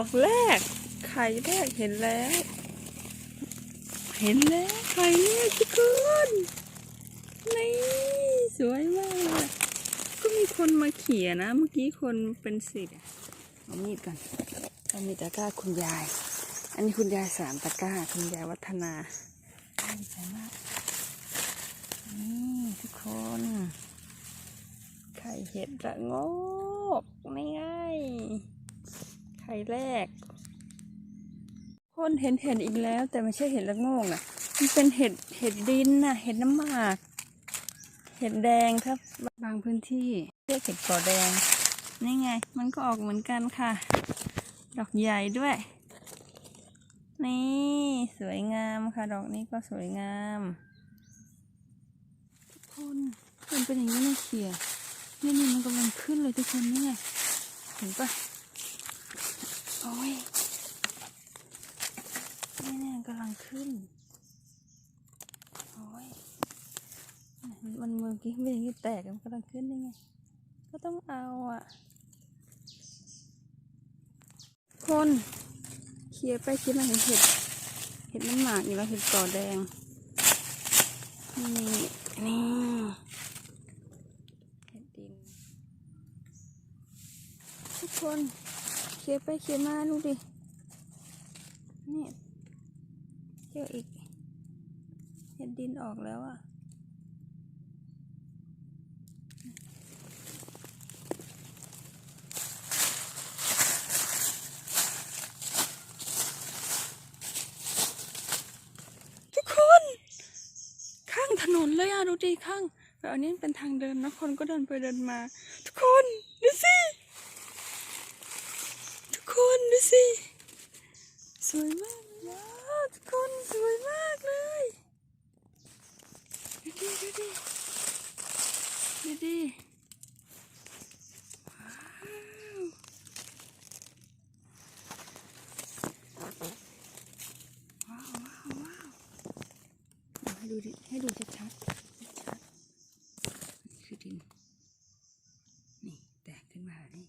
อกแรก ไข่แรกเห็นแล้ว เห็นแล้วไข่แรกทุกคนนี่สวยมากก็มีคนมาเขี่ยนะ เมื่อกี้คนเป็นสิบเอามีดก่อนเอามีดตะกร้าคุณยาย อันนี้คุณยายสามตะกร้า คุณยายวัฒนาดีใจมากนี่ทุกคน ไข่เห็ดระงก ข่แรก คนเห็นเห็ดอีกแล้ว แต่ไม่ใช่เห็ดระโงกนะมันเป็นเห็ดเห็ดดินน่ะ เห็ดน้ำหมาก เห็ดแดงถ้าบบางพื้นที่เรียกเห็ดก่อแดงนี่ไง มันก็ออกเหมือนกันค่ะ ดอกใหญ่ด้วย นี่สวยงามค่ะ ดอกนี้ก็สวยงามทุกคนมันเป็นอย่างนี้นะเขียนี่นี่มันกำลังขึ้นเลยทุกคนนี่ไงเห็นปะ โอ้ยนี่เนี่ยกำลังขึ้น โอ้ย มันเมื่อกี้เป็นอย่างนี้แตกมันกำลังขึ้นนี่ไง ก็ต้องเอาอะ คนเขี่ยไปเขี่ยมาเห็นเห็ด เห็ดน้ำหมากอยู่แล้วเห็ดก่อแดง นี่ นี่เห็ดดิน ทุกคน เขี่ยไปเขี่ยมาดูดินี่เจออีกเห็ดดินออกแล้วอะทุกคนข้างถนนเลยอะดูดิข้างแบบอันนี้เป็นทางเดินนะคนก็เดินไปเดินมา ทุกคนดูสิทุกคนดูสิ สวยมากว้าวทุกคนสวยมากเลยดูดิดูดิดูดิว้าวว้าวว้าวว้าวเอาให้ดูดิให้ดูชัดชัดๆนี่คือดิน นี่แตกขึ้นมาแบบนี่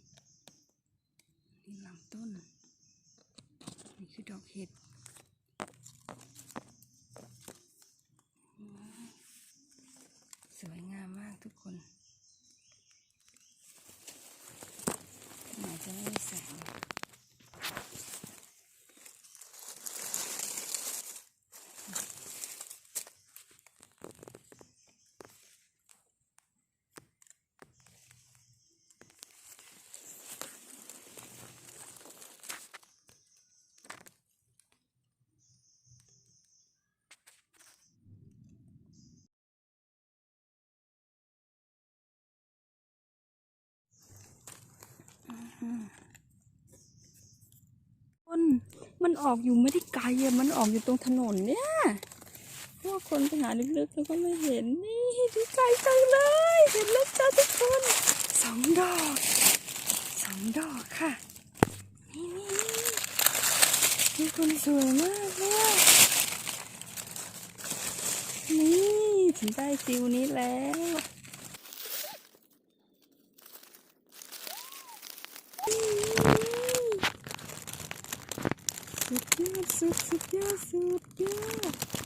นี่ลำต้น นี่คือดอก เห็ดสวยงามมากทุกคนไหนจะไม่มีแสง คน มันออกอยู่ไม่ได้ไกลอะมันออกอยู่ตรงถนนเนี่ยเพราะว่าคนไปหาลึกๆแล้วก็ไม่เห็นนี่ดูไกลจังเลย เห็นแล้วจ้าทุกคนสองดอกสองดอกค่ะ นี่นี่นี่นี่คนสวยมากเลยนี่ถึงได้ฟิวนี้แล้ว สุ ดยอดสุดสุ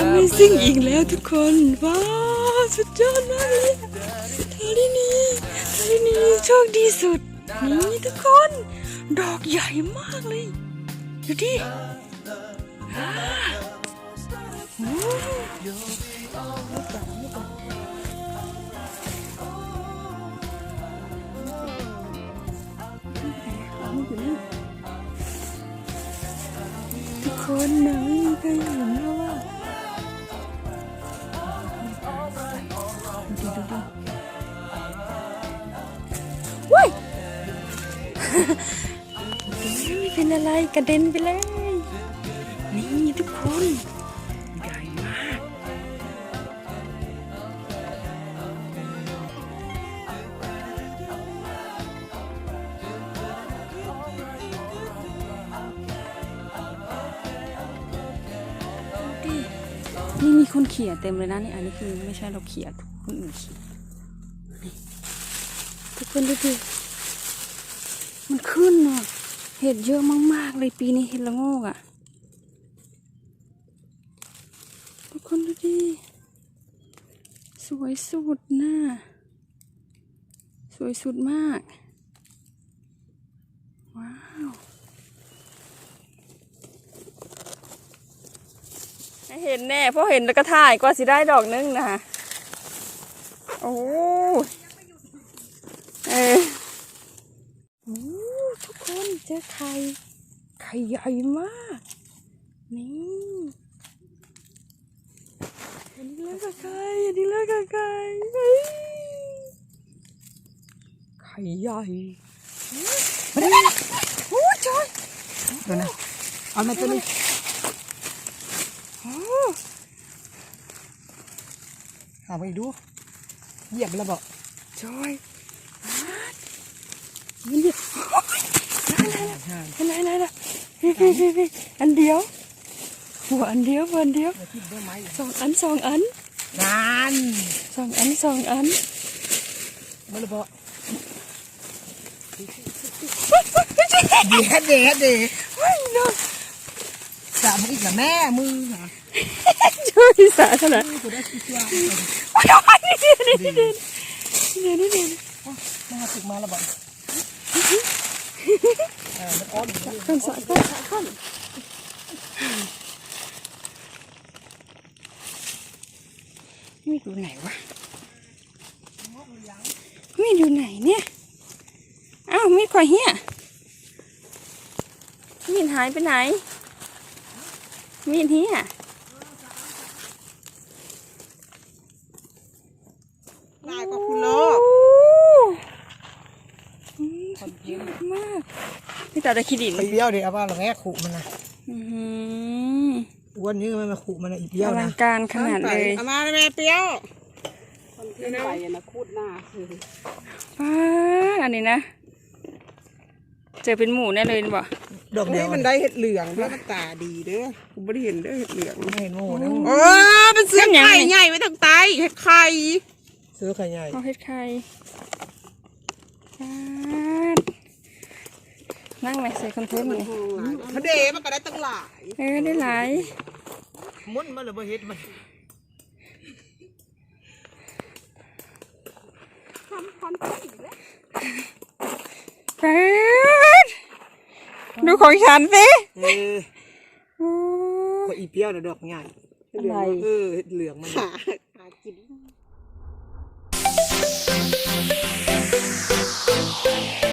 Amazing อีกแล้วทุกคน ว้าว สุดยอดมากเลยทารินีทารินีโชคดีสุด นี่ทุกคน ดอกใหญ่มากเลย ดูดิอ่าโอ้ ทุกคนไหนใครเห็นแล้วว่าดูดูดูว้ายเป็นอะไรกระเด็นไปแล้ว คนเขี่ยเต็มเลยนะนี่อันนี้คือไม่ใช่เราเขี่ยคนอื่นเขี่ยทุกคนดูดิมันขึ้นอะเห็ดเยอะมากๆเลยปีนี้เห็ดละโงกอะทุกคนดูดิสวยสุดนะสวยสุดมาก ว้าว ให้ เห็นแน่เพราะเห็นแล้วก็ถ่ายกว่าสิได้ดอกนึงนะฮะโอ้เออโอ้ทุกคนเจอไข่ไข่ใหญ่มากนี่อันนี้เลิกกับไข่อันนี้เลิกกับไข่เฮ้ยไข่ใหญ่เฮ้ยโอ้จอยเดี๋ยวนะเอามาตัวนี้ โอ้ เอาไปดู เหยียบแล้วบอกจอยมันเดียวไหนไหนไหนอันเดียว หัวอันเดียวหัวอันเดียวมาทิ่มด้วยไม้สองอันสองอันงานสองอันสองอันมาเลยบอกเดี๋ยวเดี๋ยวเดี๋ยวเฮ้ยน้องสามอีกกับแม่มือค่ะช่ว ยสาธารณะมือกูได้ชิวนี่เดี๋ยวนี่เดี๋ยนี่เนี่เดี๋ยมาถึงมาแล้วบอกเออมันอ้อนสายข้ามสายข้ามมีดอยู่ไหนวะมีดอยู่ไหนเนี่ยอ้าวมีดข่อยเหี้ยมีดหายไปไหนมีดเหี้ย ลายกว่าคุณโล โอ้อืมสุดยอดมาก นี่ตาตะคิดินไปเบี้ยวเดี๋ยวเอาว่าเราแง่ขู่มันนะอื้อหืออ้วนนี้มันมาขู่มันนะอีกเบี้ยวอลันะงการขนาดเลยเอามาแม่เปรี้ยวป้าอันนี้นะ เจอเป็นหมูแน่เลยนี่บ่ดอกเดียวนี่มันได้เห็ดเหลืองด้วยมันตาดีเด้อกูไม่ได้เห็นเด้อเห็ดเหลืองไม่เห็นโม่นะเออมันเสื้อไข่ใหญ่ไว้ทางใต้เห็ดไข่ซื้อไข่ใหญ่เขาเฮ็ดไข่ป้าด นั่งไหมใส่คอนเทนต์นี่พระเดมันก็ได้ตั้งหลายเออได้หลายมุนมันเลยบ่เฮ็ดมันป้าดดูของฉันสิเออโอ้ก็อีเปรี้ยวน่ะดอกใหญ่อะไรเออเห็ดเหลืองมันหาหากิน